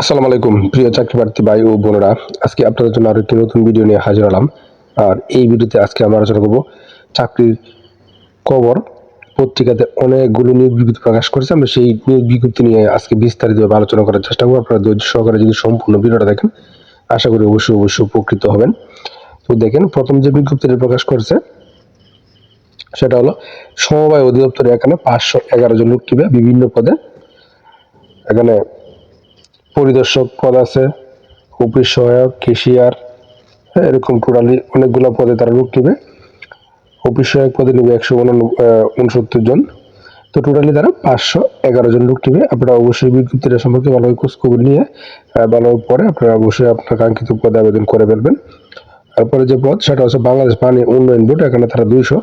আসসালামু আলাইকুম, প্রিয় চাকরি প্রার্থী ভাই ও বোনেরা। আজকে আপনাদের জন্য আরও একটি নতুন ভিডিও নিয়ে হাজির হলাম। আর এই ভিডিওতে আজকে আমরা আলোচনা করব চাকরির খবর। পত্রিকাতে অনেকগুলো নিয়োগ বিজ্ঞপ্তি প্রকাশ করেছে। আমরা সেই নিয়োগ বিজ্ঞপ্তি নিয়ে আজকে বিস্তারিতভাবে আলোচনা করার চেষ্টা করব। আপনারা ধৈর্য সহকারে যদি সম্পূর্ণ ভিডিওটা দেখেন, আশা করি অবশ্যই অবশ্যই উপকৃত হবেন। তো দেখেন, প্রথম যে বিজ্ঞপ্তিটি প্রকাশ করেছে, সেটা হলো, সমবায় অধিদপ্তরে এখানে পাঁচশো এগারো জন লোক টিবে বিভিন্ন পদে। এখানে পরিদর্শক পদ আছে অফিস সহায়ক, কেশিয়ার হ্যাঁ এরকম টোটালি অনেকগুলো পদে তারা লোক নেবে। অফিস সহায়ক পদে নেবে একশো উনসত্তর জন। তো টোটালি তারা পাঁচশো এগারো জন লোক নেবে। আপনারা অবশ্যই বিজ্ঞপ্তিটা সম্পর্কে ভালোভাবে খোঁজ খবর নিয়ে ভালোভাবে পরে আপনারা অবশ্যই আপনার কাঙ্ক্ষিত পদে আবেদন করে ফেলবেন। তারপরে যে পদ, সেটা হচ্ছে বাংলাদেশ পানি উন্নয়ন বোর্ড, এখানে তারা দুইশো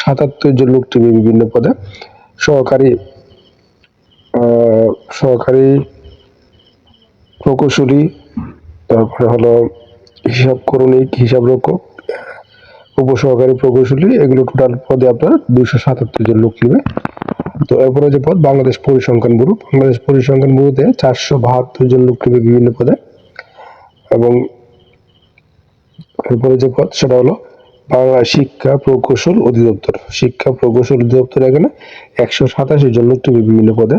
সাতাত্তর জন লোক নেবে বিভিন্ন পদে। সহকারী সহকারী প্রকৌশলী, তারপরে হলো হিসাব করণিক, হিসাব রক্ষক, উপসহকারী প্রকৌশলী, এগুলো টোটাল পদে আপনার দুইশো সাতাত্তর জন লোক নেবে। তো এরপরে যে পদ, বাংলাদেশ পরিসংখ্যান ব্যুরো। বাংলাদেশ পরিসংখ্যান ব্যুরোতে চারশো বাহাত্তর জন লোক নেবে বিভিন্ন পদে। এবং এরপরে যে পদ, সেটা হলো বাংলা শিক্ষা প্রকৌশল অধিদপ্তর। শিক্ষা প্রকৌশল অধিদপ্তর এখানে একশো সাতাশি জন লোক নেবে বিভিন্ন পদে।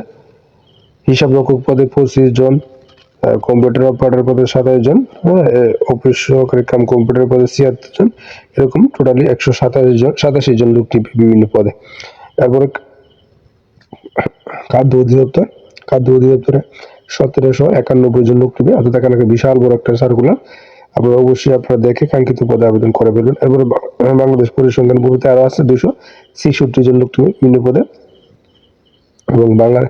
হিসাব রক্ষক পদে পঁচিশ জন। কম্পিউটার অপারেটর পদে সাতাশ জন অফিস সহকারী কাম কম্পিউটার পদে ছিয়াত্তর জন, এরকম টোটালি একশো সাতাশি জন সাতাশি জন লোক নিবে বিভিন্ন পদে। তারপরে খাদ্য অধিদপ্তর, খাদ্য অধিদপ্তরে সতেরোশো একানব্বই জন লোক নিবে। অর্থাৎ এখানে বিশাল বড় একটা সার্কুলার আপনারা অবশ্যই আপনারা দেখে কাঙ্ক্ষিত পদে আবেদন করে ফেলবেন। এরপরে বাংলাদেশ পরিসংখ্যান ব্যুরোতে আরও আছে দুশো ছেষট্টি জন লোক নিবে বিভিন্ন পদে। এবং বাংলা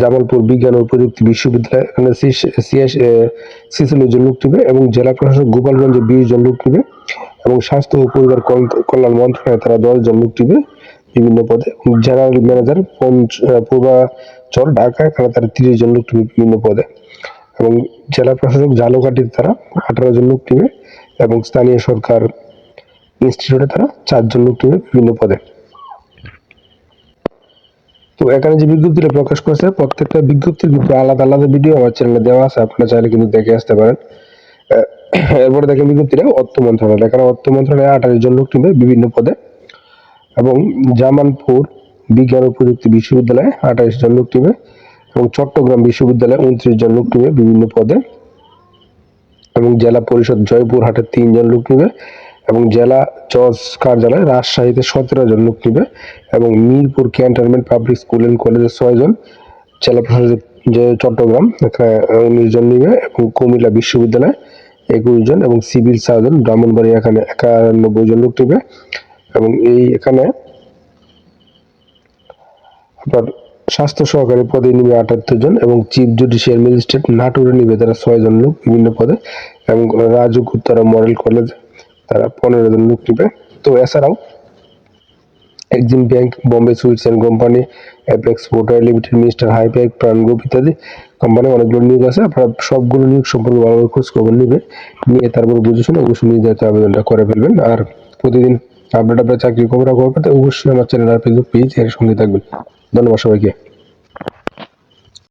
জামালপুর বিজ্ঞান ও প্রযুক্তি বিশ্ববিদ্যালয় এখানে জন লোক এবং জেলা প্রশাসক গোপালগঞ্জে বিশ জন লোক নেবে এবং স্বাস্থ্য ও পরিবার কল্যাণ মন্ত্রণালয়ে তারা দশ জন লোক নেবে বিভিন্ন পদে। জেনারেল ম্যানেজার পূর্বাচল, ঢাকা এখানে তারা তিরিশ জন লোক নেবে বিভিন্ন পদে। এবং জেলা প্রশাসক ঝালকাঠিতে তারা আঠারো জন লোক নেবে এবং স্থানীয় সরকার ইনস্টিটিউটে তারা চারজন লোক নেবে বিভিন্ন পদে। এখানে যে বিজ্ঞপ্তিটা প্রকাশ করেছে, প্রত্যেকটা বিজ্ঞপ্তির কিন্তু আলাদা আলাদা ভিডিও আমার চ্যানেলে দেওয়া আছে, আপনারা চাইলে কিন্তু দেখে আসতে পারেন। এরপরে দেখেন বিজ্ঞপ্তিটা অর্থ মন্ত্রণালয়। এখানে অর্থ মন্ত্রণালয়ে আঠাশ জন লোক নেবে বিভিন্ন পদে। এবং জামালপুর বিজ্ঞান ও প্রযুক্তি বিশ্ববিদ্যালয়ে আঠাশ জন লোক নেবে এবং চট্টগ্রাম বিশ্ববিদ্যালয়ে উনত্রিশ জন লোক নেবে বিভিন্ন পদে। এবং জেলা পরিষদ জয়পুরহাটে তিনজন লোক নেবে এবং জেলা জজ কার্যালয় রাজশাহীতে সতেরো জন লোক নেবে এবং Mirpur cantonment public school and কলেজে ছয় জন, জেলা প্রশাসক যে চট্টগ্রাম, এখানে উনিশ জন নেবে এবং কুমিল্লা বিশ্ববিদ্যালয় একুশ জন এবং সিভিল সার্জন ব্রাহ্মণবাড়ি এখানে একানব্বই জন লোক নেবে এবং এই এখানে আপনার স্বাস্থ্য সহকারী পদে নিবে আটাত্তর জন এবং চিফ জুডিশিয়াল ম্যাজিস্ট্রেট নাটোরে নিবে তারা ছয় জন লোক বিভিন্ন পদে এবং রাজুক উত্তরা মডেল কলেজ তারা পনেরো জন লোক নিবে। তো এছাড়াও Exim bank Bombay sweets and company Apex water limited mister হাইপ্যাক Pran group ইত্যাদি কোম্পানি অনেকগুলো নিয়োগ আছে। আপনারা সবগুলো নিয়োগ সম্পর্কে ভালোভাবে খোঁজ খবর নিবে। নিয়ে তারপর বুঝে শুনে অবশ্যই নির্ধারিত আবেদনটা করে ফেলবেন। আর প্রতিদিন আপডেট আপনার চাকরি খবর খবর পেতে অবশ্যই আমার চ্যানেল আর ফেসবুক পেজ এর সঙ্গে থাকবেন। ধন্যবাদ সবাইকে।